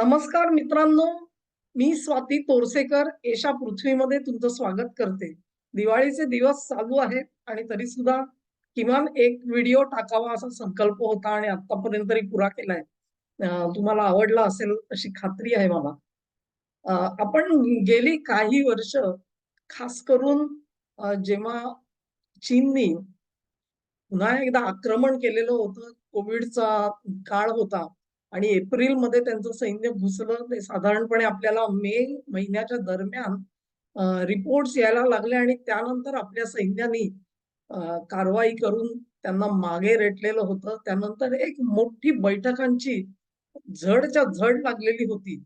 नमस्कार मित्रांनो मी स्वाती तोरसेकर एशा पृथ्वीमध्ये तुमचं स्वागत करते. दिवाळीचे दिवस चालू आहेत आणि तरी सुद्धा किमान एक व्हिडिओ टाकावा असा संकल्प होता आणि आतापर्यंत तरी पुरा केलाय. तुम्हाला आवडला असेल अशी खात्री आहे मला. आपण गेली काही वर्ष खास करून जेव्हा चीननी पुन्हा एकदा आक्रमण केलेलं होतं कोविडचा काळ होता आणि एप्रिलमध्ये त्यांचं सैन्य घुसलं ते साधारणपणे आपल्याला मे महिन्याच्या दरम्यान रिपोर्ट्स यायला लागले आणि त्यानंतर आपल्या सैन्यानी कारवाई करून त्यांना मागे रेटलेलं होतं. त्यानंतर एक मोठी बैठकांची झडच्या झड लागलेली होती.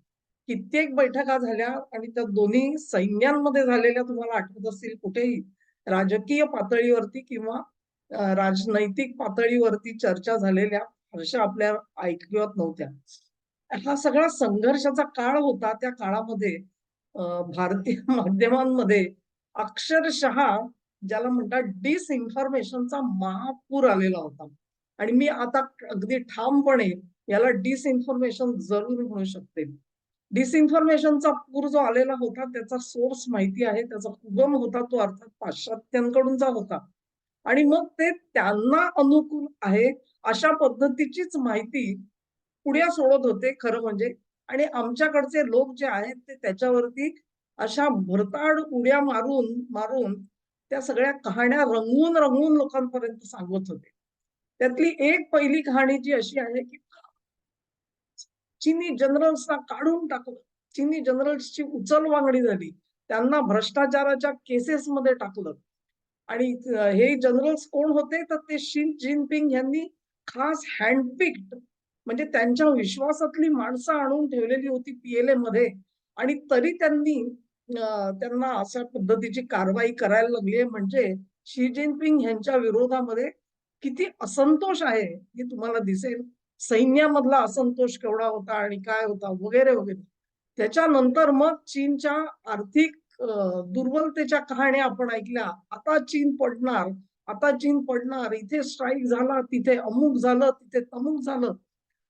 कित्येक बैठका झाल्या आणि त्या दोन्ही सैन्यांमध्ये झालेल्या तुम्हाला आठवत असतील कुठेही राजकीय पातळीवरती किंवा राजनैतिक पातळीवरती चर्चा झालेल्या अशा आपल्या ऐकवत नव्हत्या. हा सगळा संघर्षाचा काळ होता त्या काळामध्ये भारतीय माध्यमांमध्ये अक्षरशः ज्याला म्हणतात डिसइन्फॉर्मेशनचा महापूर आलेला होता. आणि मी आता अगदी ठामपणे याला डिसइन्फॉर्मेशन जरूर म्हणू शकते. डिसइन्फॉर्मेशनचा पूर जो आलेला होता त्याचा सोर्स माहिती आहे त्याचा उगम होता तो अर्थात पाश्चात्यांकडूनचा होता. आणि मग ते त्यांना अनुकूल आहे अशा पद्धतीचीच माहिती पुढे सोडत होते खरं म्हणजे. आणि आमच्याकडचे लोक जे आहेत ते त्याच्यावरती अशा भरताड उड्या मारून मारून त्या सगळ्या कहाण्या रंगवून रंगवून लोकांपर्यंत सांगत होते. त्यातली एक पहिली कहाणी जी अशी आहे की चिनी जनरल्सना काढून टाकलं. चिनी जनरल्सची उचलवांगडी झाली. त्यांना भ्रष्टाचाराच्या केसेस मध्ये टाकलं. आणि हे जनरल्स कोण होते? तर ते शी जिनपिंग यांनी खास हँडपिक्ड म्हणजे त्यांच्या विश्वासातली माणसं आणून ठेवलेली होती पीएलए मध्ये. आणि तरी त्यांनी त्यांना अशा पद्धतीची कारवाई करायला लागली म्हणजे शी जिनपिंग यांच्या विरोधामध्ये किती असंतोष आहे हे तुम्हाला दिसेल. सैन्यामधला असंतोष केवढा होता आणि काय होता वगैरे वगैरे. त्याच्यानंतर मग चीनच्या आर्थिक दुर्बलतेच्या कहाण्या आपण ऐकल्या. आता चीन पडणार आता चीन पडणार इथे स्ट्राईक झाला तिथे अमुक झालं तिथे तमुक झालं.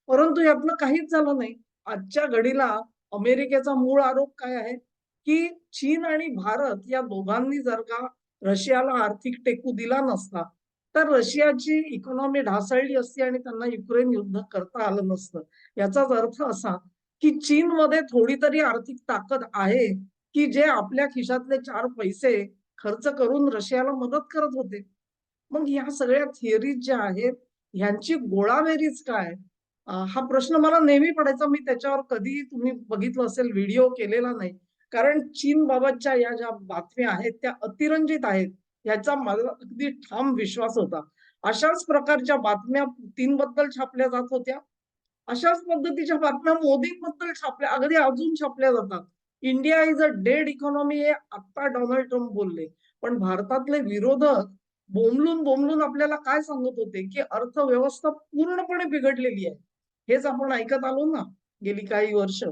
परंतु यातलं काहीच झालं नाही. आजच्या घडीला अमेरिकेचा मूळ आरोप काय आहे? की चीन आणि भारत या दोघांनी जर का रशियाला आर्थिक टेकू दिला नसता तर रशियाची इकॉनॉमी ढासळली असती आणि त्यांना युक्रेन युद्ध करता आलं नसतं. याचाच अर्थ असा की चीनमध्ये थोडी तरी आर्थिक ताकद आहे की जे आपल्या खिशातले चार पैसे खर्च करून रशियाला मदत करत होते. मग ह्या सगळ्या थिअरीज ज्या आहेत ह्यांची गोळाबेरीज काय? हा प्रश्न मला नेहमी पडायचा मी त्याच्यावर कधी तुम्ही बघितलं असेल व्हिडिओ केलेला नाही. कारण चीन बाबतच्या या ज्या बातम्या आहेत त्या अतिरंजित आहेत. याचा मला अगदी ठाम विश्वास होता. अशाच प्रकारच्या बातम्या पुतीनबद्दल छापल्या जात होत्या. अशाच पद्धतीच्या बातम्या मोदींबद्दल छापल्या अगदी अजून छापल्या जातात. India is a dead economy हे आता डोनाल्ड ट्रम्प बोलले. पण भारतातले विरोधक बोंबलून बोंबलून आपल्याला काय सांगत होते की अर्थव्यवस्था पूर्णपणे बिघडलेली आहे. हेच आपण ऐकत आलो ना गेली काही वर्ष.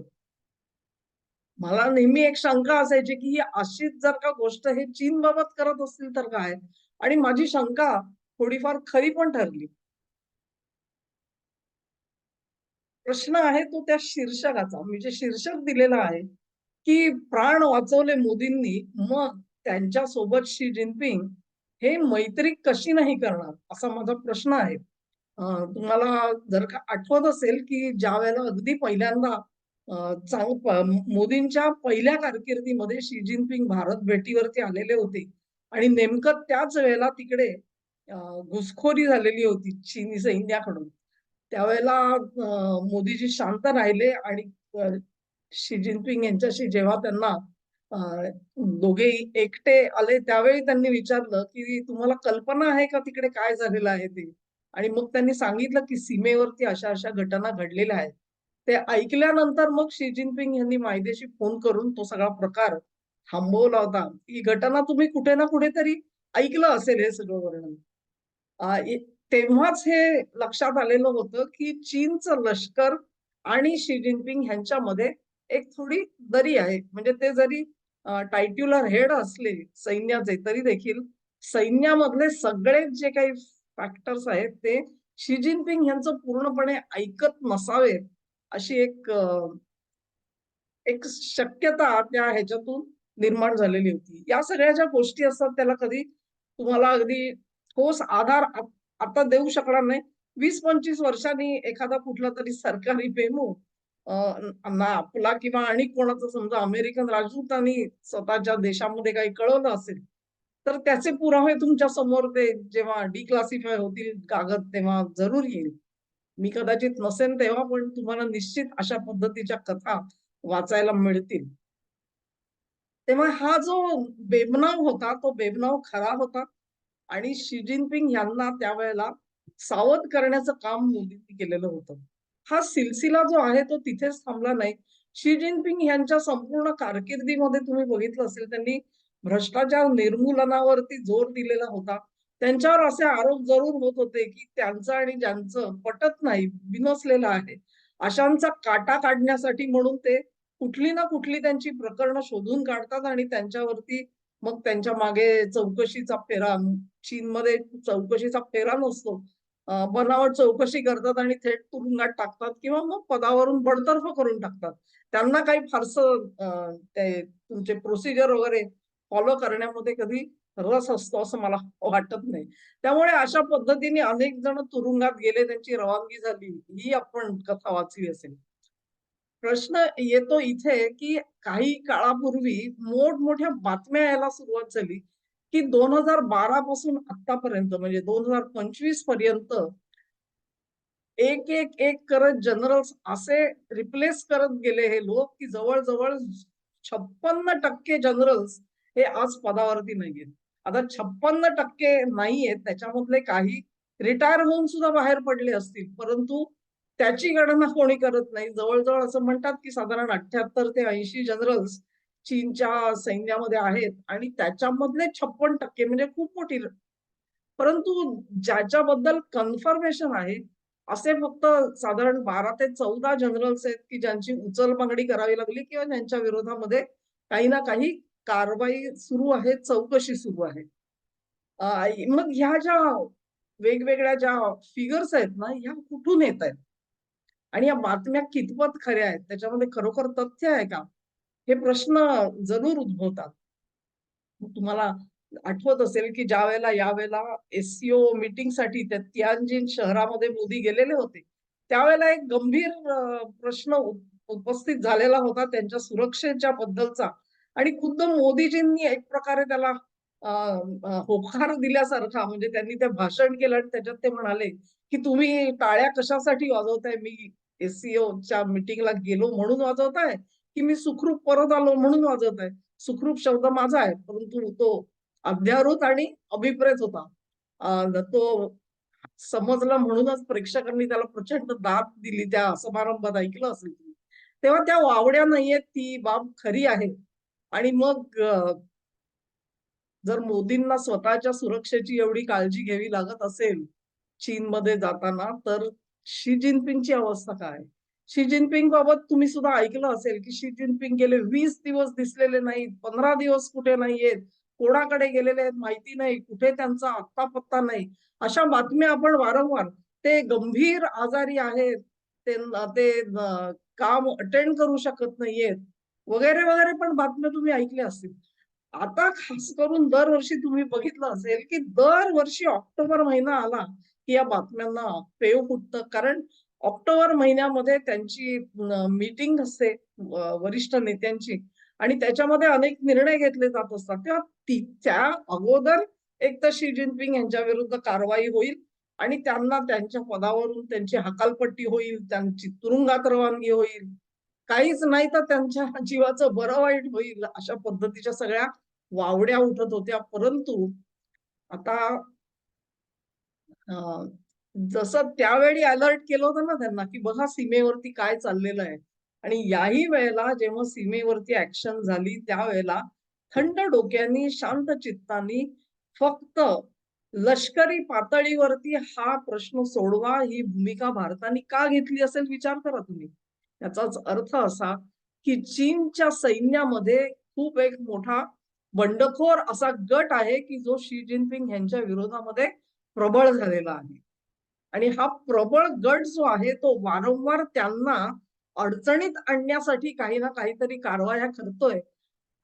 मला नेहमी एक शंका असायची की ही अशीच जर का गोष्ट हे चीन बाबत करत असतील तर काय? आणि माझी शंका थोडीफार खरी पण ठरली. प्रश्न आहे तो त्या शीर्षकाचा. मी जे शीर्षक दिलेला आहे की प्राण वाचवले मोदींनी मग त्यांच्यासोबत शी जिनपिंग हे मैत्री कशी नाही करणार? असा माझा प्रश्न आहे. तुम्हाला जर का आठवत असेल की ज्या वेळेला अगदी पहिल्यांदा चांग मोदींच्या पहिल्या कारकिर्दीमध्ये शी जिनपिंग भारत भेटीवरती आलेले होते आणि नेमकं त्याच वेळेला तिकडे घुसखोरी झालेली होती चीनी सैन्याकडून त्यावेळेला मोदीजी शांत राहिले आणि शी जिनपिंग यांच्याशी जेव्हा त्यांना दोघे एकटे आले त्यावेळी त्यांनी विचारलं की तुम्हाला कल्पना आहे का तिकडे काय झालेलं आहे ते? आणि मग त्यांनी सांगितलं की सीमेवरती अशा अशा घटना घडलेल्या आहेत. ते ऐकल्यानंतर मग शी जिनपिंग यांनी मायदेशी फोन करून तो सगळा प्रकार थांबवला होता. ही घटना तुम्ही कुठे ना कुठेतरी ऐकलं असेल हे सगळं वर्णन. तेव्हाच हे लक्षात आलेलं होतं की चीनचं लष्कर आणि शी जिनपिंग ह्यांच्यामध्ये एक थोडी दरी आहे. म्हणजे ते जरी टायट्युलर हेड असले सैन्याचे तरी देखील सैन्यामधले सगळे जे काही फॅक्टर्स आहेत ते शी जिनपिंग यांचं पूर्णपणे ऐकत नसावेत अशी एक एक शक्यता त्या ह्याच्यातून निर्माण झालेली होती. या सगळ्या ज्या गोष्टी असतात त्याला कधी तुम्हाला अगदी ठोस आधार आता देऊ शकणार नाही. वीस पंचवीस वर्षांनी एखादा कुठला तरी सरकारी मेमो आपला किंवा आणि कोणाचं समजा अमेरिकन राजदूतांनी स्वतःच्या देशामध्ये काही कळवलं असेल तर त्याचे पुरावे तुमच्यासमोर ते जेव्हा डिक्लासिफाय होतील कागद तेव्हा जरूर येईल. मी कदाचित नसेन तेव्हा पण तुम्हाला निश्चित अशा पद्धतीच्या कथा वाचायला मिळतील. तेव्हा हा जो बेबनाव होता तो बेबनाव खरा होता आणि शी जिनपिंग यांना त्यावेळेला सावध करण्याचं काम मोदींनी केलेलं होतं. हा सिलसिला जो आहे तो तिथेच थांबला नाही. शी जिनपिंग यांच्या संपूर्ण कारकिर्दीमध्ये तुम्ही बघितलं असेल त्यांनी भ्रष्टाचार निर्मूलनावरती जोर दिलेला होता. त्यांच्यावर असे आरोप जरूर होत होते की त्यांचं आणि ज्यांचं पटत नाही बिनसलेलं आहे. अशांचा काटा काढण्यासाठी म्हणून ते कुठली ना कुठली त्यांची प्रकरणं शोधून काढतात आणि त्यांच्यावरती मग त्यांच्या मागे चौकशीचा फेरा चीनमध्ये चौकशीचा फेरा नसतो. बनावट चौकशी करतात आणि थेट तुरुंगात टाकतात किंवा मग पदावरून बडतर्फ करून टाकतात. त्यांना काही फारसं ते तुमचे प्रोसिजर वगैरे फॉलो करण्यामध्ये कधी रस असतो असं मला वाटत नाही. त्यामुळे अशा पद्धतीने अनेक जण तुरुंगात गेले त्यांची रवानगी झाली ही आपण कथा वाचली असेल. प्रश्न येतो इथे की काही काळापूर्वी मोठमोठ्या बातम्या यायला सुरुवात झाली. की दोन हजार बारा पासून आतापर्यंत म्हणजे दोन हजार पंचवीसपर्यंत एक एक एक करत जनरल्स असे रिप्लेस करत गेले हे लोक की जवळजवळ छप्पन्न टक्के जनरल्स हे आज पदावरती नाहीयेत. आता छप्पन्न टक्के नाहीयेत त्याच्यामधले काही रिटायर होऊन सुद्धा बाहेर पडले असतील परंतु त्याची गणना कोणी करत नाही. जवळजवळ असं म्हणतात की साधारण अठ्याहत्तर ते ऐंशी जनरल्स चीनच्या सैन्यामध्ये आहेत आणि त्याच्यामधले छप्पन टक्के म्हणजे खूप मोठी परंतु ज्याच्याबद्दल कन्फर्मेशन आहे असे फक्त साधारण बारा ते चौदा जनरल्स आहेत की ज्यांची उचलबांगडी करावी लागली किंवा ज्यांच्या विरोधामध्ये काही ना काही कारवाई सुरू आहे चौकशी सुरू आहे. मग ह्या ज्या वेगवेगळ्या ज्या फिगर्स आहेत ना ह्या कुठून येत आहेत? आणि या बातम्या कितपत खऱ्या आहेत? त्याच्यामध्ये खरोखर तथ्य आहे का? हे प्रश्न जरूर उद्भवतात. तुम्हाला आठवत असेल की ज्या वेळेला यावेळेला एससीओ मिटिंगसाठी त्या शहरामध्ये मोदी गेलेले होते. त्यावेळेला एक गंभीर प्रश्न उपस्थित झालेला होता त्यांच्या सुरक्षेच्या बद्दलचा. आणि खुद्द मोदीजींनी एक प्रकारे त्याला होकार दिल्यासारखा म्हणजे त्यांनी ते भाषण केलं आणि त्याच्यात ते म्हणाले की तुम्ही टाळ्या कशासाठी वाजवताय? मी एससीओ च्या मीटिंगला गेलो म्हणून वाजवताय. की मी सुखरूप परत आलो म्हणून वाजवताय सुखरूप शब्द माझा आहे परंतु तो अध्यारूत आणि अभिप्रेत होता. तो समजला म्हणूनच प्रेक्षकांनी त्याला प्रचंड दाद दिली त्या समारंभात ऐकलं असेल तुम्ही. तेव्हा त्या वावड्या नाहीयेत ती बाब खरी आहे. आणि मग जर मोदींना स्वतःच्या सुरक्षेची एवढी काळजी घ्यावी लागत असेल चीनमध्ये जाताना तर शी जिनपिंगची अवस्था काय? शी जिनपिंग बाबत तुम्ही सुद्धा ऐकलं असेल की शी जिनपिंग गेले वीस दिवस दिसलेले नाहीत पंधरा दिवस कुठे नाहीयेत कोणाकडे गेलेले आहेत माहिती नाही कुठे त्यांचा आत्ता पत्ता नाही. अशा बातम्या आपण वारंवार ते गंभीर आजारी आहेत ते ते काम अटेंड करू शकत नाहीयेत वगैरे वगैरे पण बातम्या तुम्ही ऐकल्या असतील. आता खास करून दरवर्षी तुम्ही बघितलं असेल की दरवर्षी ऑक्टोबर महिना आला की या बातम्यांना पेव फुटतं. कारण ऑक्टोबर महिन्यामध्ये त्यांची मीटिंग असते वरिष्ठ नेत्यांची. आणि त्याच्यामध्ये अनेक निर्णय घेतले जात असतात. तेव्हा ती त्या अगोदर एक तर शी जिनपिंग यांच्या विरुद्ध कारवाई होईल आणि त्यांना त्यांच्या पदावरून त्यांची हकालपट्टी होईल त्यांची तुरुंगात रवानगी होईल. काहीच नाही तर त्यांच्या जीवाचं बरं वाईट होईल अशा पद्धतीच्या सगळ्या वावड्या उठत होत्या. परंतु आता जसं त्यावेळी अलर्ट केलं होतं ना त्यांना की बघा सीमेवरती काय चाललेलं आहे. आणि याही वेळेला जेव्हा सीमेवरती ऍक्शन झाली त्यावेळेला थंड डोक्यांनी शांत चित्तानी फक्त लष्करी पातळीवरती हा प्रश्न सोडवा ही भूमिका भारताने का घेतली असेल विचार करा तुम्ही. याचाच अर्थ असा की चीनच्या सैन्यामध्ये खूप एक मोठा बंडखोर असा गट आहे की जो शी जिनपिंग यांच्या विरोधामध्ये प्रबळ झालेला आहे. आणि हा प्रबळ गट जो आहे तो वारंवार त्यांना अडचणीत आणण्यासाठी काही ना काहीतरी कारवाया करतोय.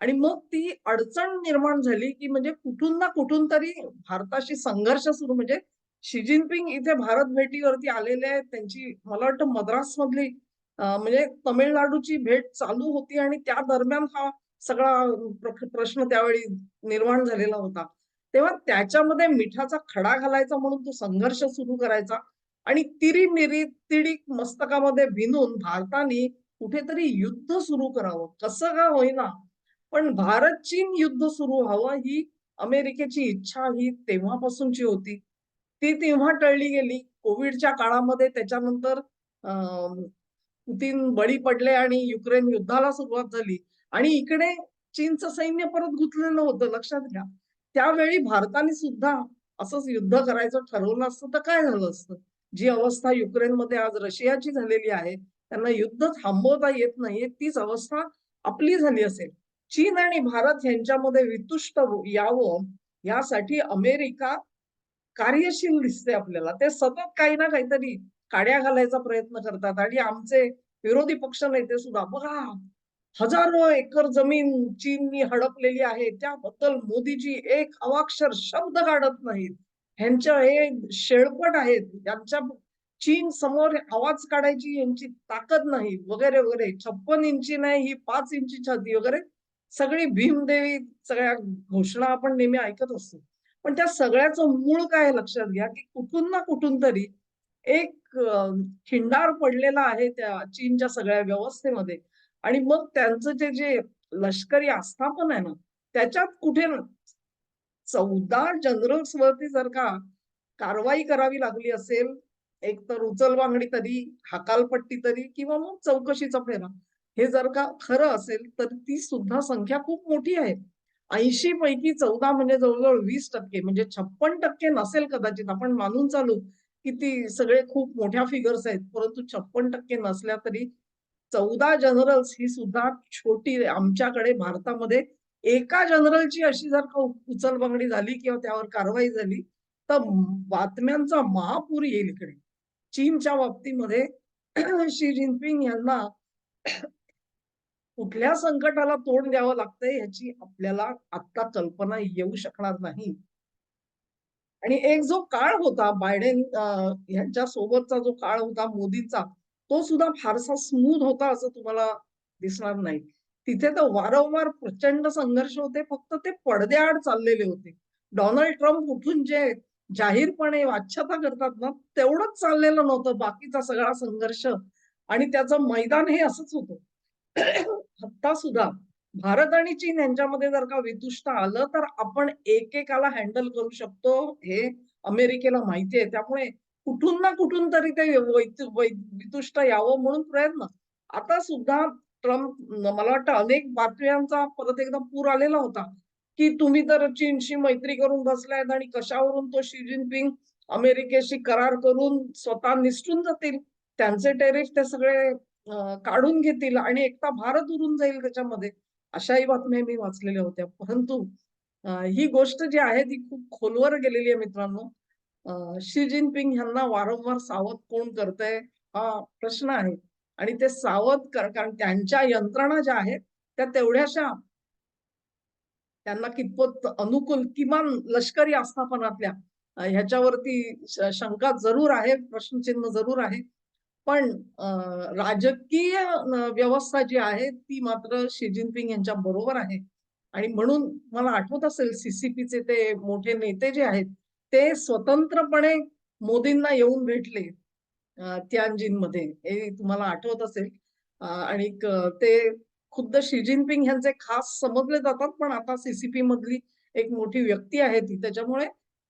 आणि मग ती अडचण निर्माण झाली की म्हणजे कुठून ना कुठून तरी भारताशी संघर्ष सुरू. म्हणजे शी जिनपिंग इथे भारत भेटीवरती आलेले आहेत. त्यांची मला वाटतं मद्रास मधली म्हणजे तमिळनाडूची भेट चालू होती आणि त्या दरम्यान हा सगळा प्रश्न त्यावेळी निर्माण झालेला होता. तेव्हा त्याच्यामध्ये मिठाचा खडा घालायचा म्हणून तो संघर्ष सुरू करायचा. आणि तिरीमिरी तिडीक मस्तकामध्ये भिनून भारताने कुठेतरी युद्ध सुरू करावं. कसं का होईना? पण भारत चीन युद्ध सुरू व्हावं ही अमेरिकेची इच्छा ही तेव्हापासूनची होती. ती तेव्हा टळली गेली. कोविडच्या काळामध्ये त्याच्यानंतर अं, पुतीन बळी पडले आणि युक्रेन युद्धाला सुरुवात झाली. आणि इकडे चीनचं सैन्य परत गुंतलेलं होतं. लक्षात घ्या. त्यावेळी भारताने सुद्धा असंच युद्ध करायचं ठरवलं असतं तर काय झालं असतं? जी अवस्था युक्रेनमध्ये आज रशियाची झालेली आहे त्यांना युद्ध थांबवता येत नाहीये तीच अवस्था आपली झाली असेल. चीन आणि भारत यांच्यामध्ये वितुष्ट हो- यावं यासाठी अमेरिका कार्यशील दिसते आपल्याला. ते सतत काही ना काहीतरी काड्या घालायचा प्रयत्न करतात आणि आमचे विरोधी पक्ष नेते सुद्धा बघा हजारो एकर जमीन चीननी हडपलेली आहे. त्याबद्दल मोदीजी एक अवाक्षर शब्द काढत नाहीत. ह्यांच्या हे शेळपट आहेत. यांच्या चीन समोर आवाज काढायची यांची ताकद नाही. वगैरे वगैरे. छप्पन इंची नाही ही पाच इंची छाती वगैरे. सगळी भीमदेवी सगळ्या घोषणा आपण नेहमी ऐकत असतो. पण त्या सगळ्याचं मूळ काय लक्षात घ्या की कुठून ना कुठून तरी एक खिंडार पडलेला आहे त्या चीनच्या सगळ्या व्यवस्थेमध्ये. आणि मग त्यांचं जे जे लष्करी आस्थापन आहे ना त्याच्यात कुठे ना चौदा जनरल्स वरती जर का कारवाई करावी लागली असेल एक तर उचलवांगडी तरी हकालपट्टी तरी किंवा मग चौकशीचा फेरा हे जर का खरं असेल तर ती सुद्धा संख्या खूप मोठी आहे. ऐंशी पैकी चौदा म्हणजे जवळजवळ वीस टक्के म्हणजे छप्पन टक्के नसेल कदाचित आपण मानून चालू की ती सगळे खूप मोठ्या फिगर्स आहेत परंतु छप्पन टक्के नसल्या तरी चौदा जनरल्स ही सुद्धा छोटी आमच्याकडे भारतामध्ये एका जनरलची अशी जर का उचलबांगडी झाली किंवा त्यावर कारवाई झाली तर बातम्यांचा महापूर येईल इकडे. चीनच्या बाबतीमध्ये शी जिनपिंग यांना कुठल्या संकटाला तोंड द्यावं लागतंय ह्याची आपल्याला आता कल्पना येऊ शकणार नाही. आणि एक जो काळ होता बायडेन यांच्या सोबतचा जो काळ होता मोदींचा तो सुद्धा फारसा स्मूथ होता असं तुम्हाला दिसणार नाही. तिथे तर वारंवार प्रचंड संघर्ष होते. फक्त ते पडद्याआड चाललेले होते. डोनाल्ड ट्रम्प उठून जे जाहीरपणे वाच्यता करतात ना तेवढंच चाललेलं नव्हतं. बाकीचा सगळा संघर्ष आणि त्याचं मैदान हे असंच होतं. हत्ता सुद्धा भारत आणि चीन यांच्यामध्ये जर का वितुष्ट आलं तर आपण एकेकाला हँडल करू शकतो हे अमेरिकेला माहिती आहे. त्यामुळे कुठून ना कुठून तरी ते वैतु- वितुष्ट यावं म्हणून प्रयत्न. आता सुद्धा ट्रम्प मला वाटतं अनेक बातम्यांचा परत एकदा पूर आलेला होता की तुम्ही तर चीनशी मैत्री करून बसलायत आणि कशावरून तो शी जिनपिंग अमेरिकेशी करार करून स्वतः निसटून जातील त्यांचे टेरिफ ते सगळे काढून घेतील आणि एकटा भारत उरून जाईल त्याच्यामध्ये अशाही बातम्या मी वाचलेल्या होत्या. परंतु ही गोष्ट जी आहे ती खूप खोलवर गेलेली आहे मित्रांनो. शी जिनपिंग यांना वारंवार सावध कोण करतंय हा प्रश्न आहे. आणि ते सावध कर कारण त्यांच्या यंत्रणा ज्या आहेत त्या तेवढ्याशा त्यांना कितपत अनुकूल किमान लष्करी आस्थापनातल्या ह्याच्यावरती शंका जरूर आहे प्रश्नचिन्ह जरूर आहे. पण राजकीय व्यवस्था जी आहे ती मात्र शी जिनपिंग यांच्या बरोबर आहे. आणि म्हणून मला आठवत असेल सीसीपीचे ते मोठे नेते जे आहेत ते स्वतंत्रपणे मोदींना येऊन भेटले तियानजिनमध्ये हे तुम्हाला आठवत असेल. आणि ते खुद्द शी जिनपिंग यांचे खास समजले जातात पण आता सीसीपी मधली एक मोठी व्यक्ती आहे ती. त्याच्यामुळे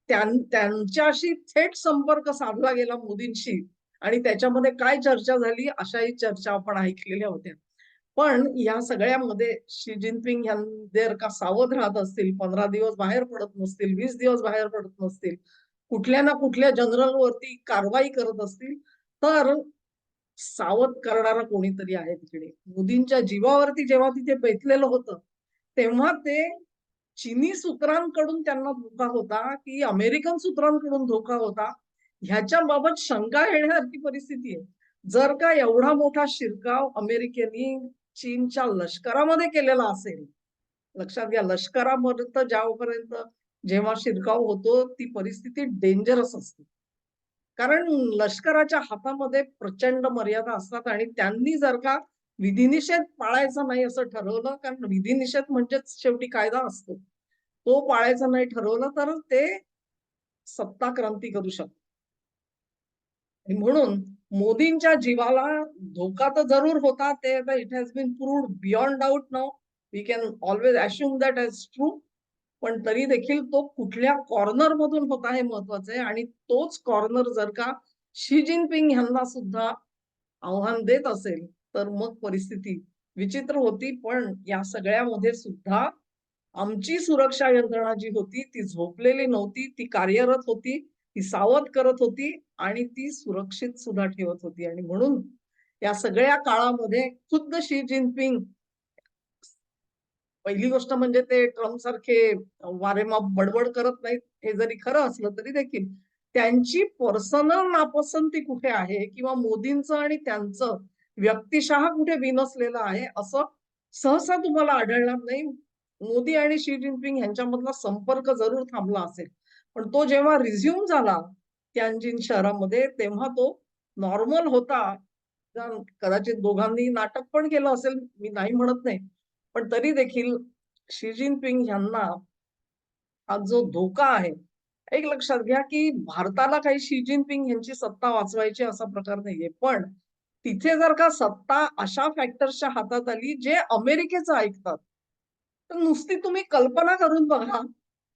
त्यांच्याशी थेट संपर्क साधला गेला मोदींशी. आणि त्याच्यामध्ये काय चर्चा झाली अशाही चर्चा आपण ऐकलेल्या होत्या. पण या सगळ्यामध्ये शी जिनपिंग ह्यां का सावध राहत असतील पंधरा दिवस बाहेर पडत नसतील वीस दिवस बाहेर पडत नसतील कुठल्या ना कुठल्या जनरल वरती कारवाई करत असतील तर सावध करणारा कोणीतरी आहे तिकडे. मोदींच्या जीवावरती जेव्हा तिथे बेतलेलं होतं तेव्हा ते चिनी सूत्रांकडून त्यांना धोका होता की अमेरिकन सूत्रांकडून धोका होता. ह्याच्या बाबत शंका येण्यासारखी परिस्थिती आहे. जर का एवढा मोठा शिरकाव अमेरिकेने चीनच्या लष्करामध्ये केलेला असेल. लक्षात घ्या लष्करापर्यंत ज्यापर्यंत जेव्हा शिरकाव होतो ती परिस्थिती डेंजरस असते. कारण लष्कराच्या हातामध्ये प्रचंड मर्यादा असतात आणि त्यांनी जर का विधिनिषेध पाळायचा नाही असं ठरवलं कारण विधिनिषेध म्हणजेच शेवटी कायदा असतो. तो पाळायचा नाही ठरवलं तर ते सत्ता क्रांती करू शकतात. म्हणून मोदींच्या जीवाला धोका तर जरूर होता. ते it has been proved beyond doubt now we can always assume that as true पण तरी देखील तो कुठल्या कॉर्नर मधून होता हे महत्वाचं आहे. आणि तोच कॉर्नर जर का शी जिनपिंग यांना सुद्धा आव्हान देत असेल तर मग परिस्थिती विचित्र होती. पण या सगळ्यामध्ये सुद्धा आमची सुरक्षा यंत्रणा जी होती ती झोपलेली नव्हती. ती कार्यरत होती. ती सावध करत होती आणि ती सुरक्षित सुद्धा ठेवत होती. आणि म्हणून या सगळ्या काळामध्ये खुद्द शी जिनपिंग पहिली गोष्ट म्हणजे ते ट्रम्प सारखे वारेमाप बडबड करत नाहीत हे जरी खरं असलं तरी देखील त्यांची पर्सनल नापसंती कुठे आहे किंवा मोदींचं आणि त्यांचं व्यक्तिशः कुठे विनसलेलं आहे असं सहसा तुम्हाला आढळणार नाही. मोदी आणि शी जिनपिंग यांच्यामधला संपर्क जरूर थांबला असेल. पण तो जेव्हा रिझ्युम झाला त्यांजिन शहरामध्ये तेव्हा तो नॉर्मल होता. कदाचित दोघांनी नाटक पण केलं असेल मी नाही म्हणत नाही. पण तरी देखील शी जिनपिंग यांना हा जो धोका आहे एक लक्षात घ्या की भारताला काही शी जिनपिंग यांची सत्ता वाचवायची असा प्रकार नाहीये. पण तिथे जर का सत्ता अशा फॅक्टर्सच्या हातात आली जे अमेरिकेचं ऐकतात तर नुसती तुम्ही कल्पना करून बघा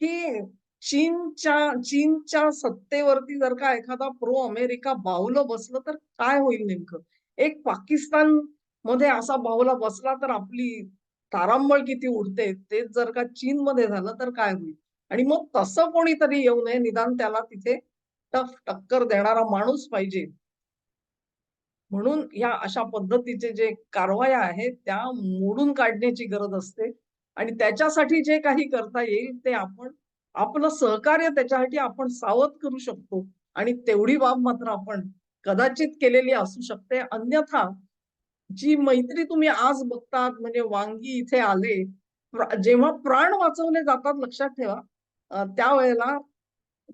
की चीनच्या चीनच्या सत्तेवरती जर का एखादा प्रो अमेरिका बाहुलं बसलं तर काय होईल नेमकं? एक पाकिस्तानमध्ये असा बाहुला बसला तर आपली तारांबळ किती उडते? तेच जर का चीन मध्ये झालं तर काय होईल? आणि मग तसं कोणीतरी येऊ नये निदान त्याला तिथे टफ टक्कर देणारा माणूस पाहिजे. म्हणून या अशा पद्धतीचे जे कारवाया आहेत त्या मोडून काढण्याची गरज असते. आणि त्याच्यासाठी जे काही करता येईल ते आपण आपलं सहकार्य त्याच्यासाठी आपण सावध करू शकतो आणि तेवढी बाब मात्र आपण कदाचित केलेली असू शकते. अन्यथा जी मैत्री तुम्ही आज बघतात म्हणजे वांगी इथे आले जेव्हा प्राण वाचवले जातात लक्षात ठेवा त्यावेळेला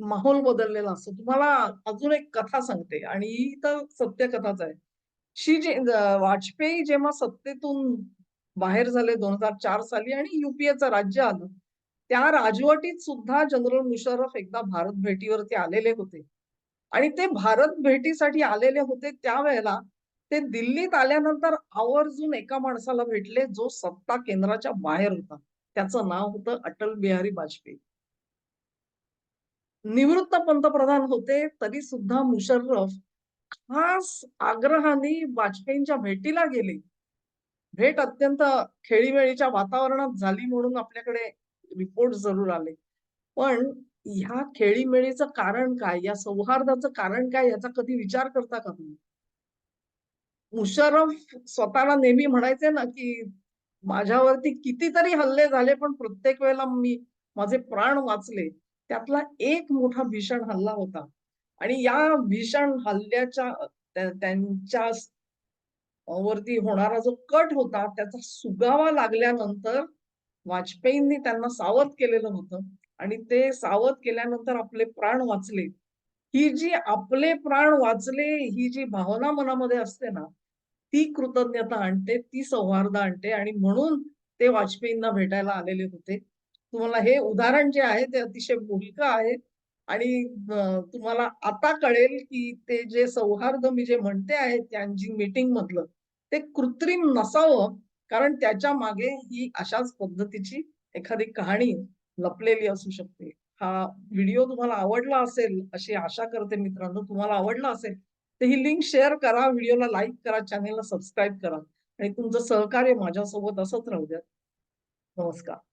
माहोल बदललेला असतो. तुम्हाला अजून एक कथा सांगते आणि ही तर सत्य कथाच आहे. शी जे वाजपेयी जेव्हा सत्तेतून बाहेर झाले दोन हजार चार साली आणि युपीएचं राज्य आलं त्या राजवटीत सुद्धा जनरल मुशर्रफ एकदा भारत भेटीवरती आलेले होते. आणि ते भारत भेटीसाठी आलेले होते त्यावेळेला ते दिल्लीत आल्यानंतर आवर्जून एका माणसाला भेटले जो सत्ता केंद्राच्या बाहेर होता. त्याचं नाव होतं अटल बिहारी वाजपेयी. निवृत्त पंतप्रधान होते तरी सुद्धा मुशर्रफ खास आग्रहाने वाजपेयींच्या भेटीला गेले. भेट अत्यंत खेळीमेळीच्या वातावरणात झाली म्हणून आपल्याकडे रिपोर्ट जरूर आले. पण ह्या खेळीमेळीचं कारण काय? या सौहार्दाचं कारण काय? याचा कधी विचार करता का तुम्ही? मुशरफ स्वतःला नेहमी म्हणायचे ना की माझ्यावरती कितीतरी हल्ले झाले पण प्रत्येक वेळेला मी माझे प्राण वाचले. त्यातला एक मोठा भीषण हल्ला होता. आणि या भीषण हल्ल्याच्या त्यांच्या वरती होणारा जो कट होता त्याचा सुगावा लागल्यानंतर वाजपेयींनी त्यांना सावध केलेलं होतं. आणि ते सावध केल्यानंतर आपले प्राण वाचले. ही जी आपले प्राण वाचले ही जी भावना मनामध्ये असते ना ती कृतज्ञता आणते ती सौहार्द आणते. आणि म्हणून ते वाजपेयींना भेटायला आलेले होते. तुम्हाला हे उदाहरण जे आहे ते अतिशय बोलक आहे. आणि तुम्हाला आता कळेल की ते जे सौहार्द मी जे म्हणते आहे त्यांची मीटिंग मधलं ते कृत्रिम नसावं. कारण त्याच्यामागे ही अशाच पद्धतीची एखादी कहाणी लपलेली असू शकते. हा व्हिडिओ तुम्हाला आवडला असेल अशी आशा करते मित्रांनो तुम्हाला आवडला असेल तर ही लिंक शेअर करा व्हिडिओला लाईक करा चॅनेलला सबस्क्राईब करा. आणि तुमचं सहकार्य माझ्यासोबत असंच राहू द्या. नमस्कार.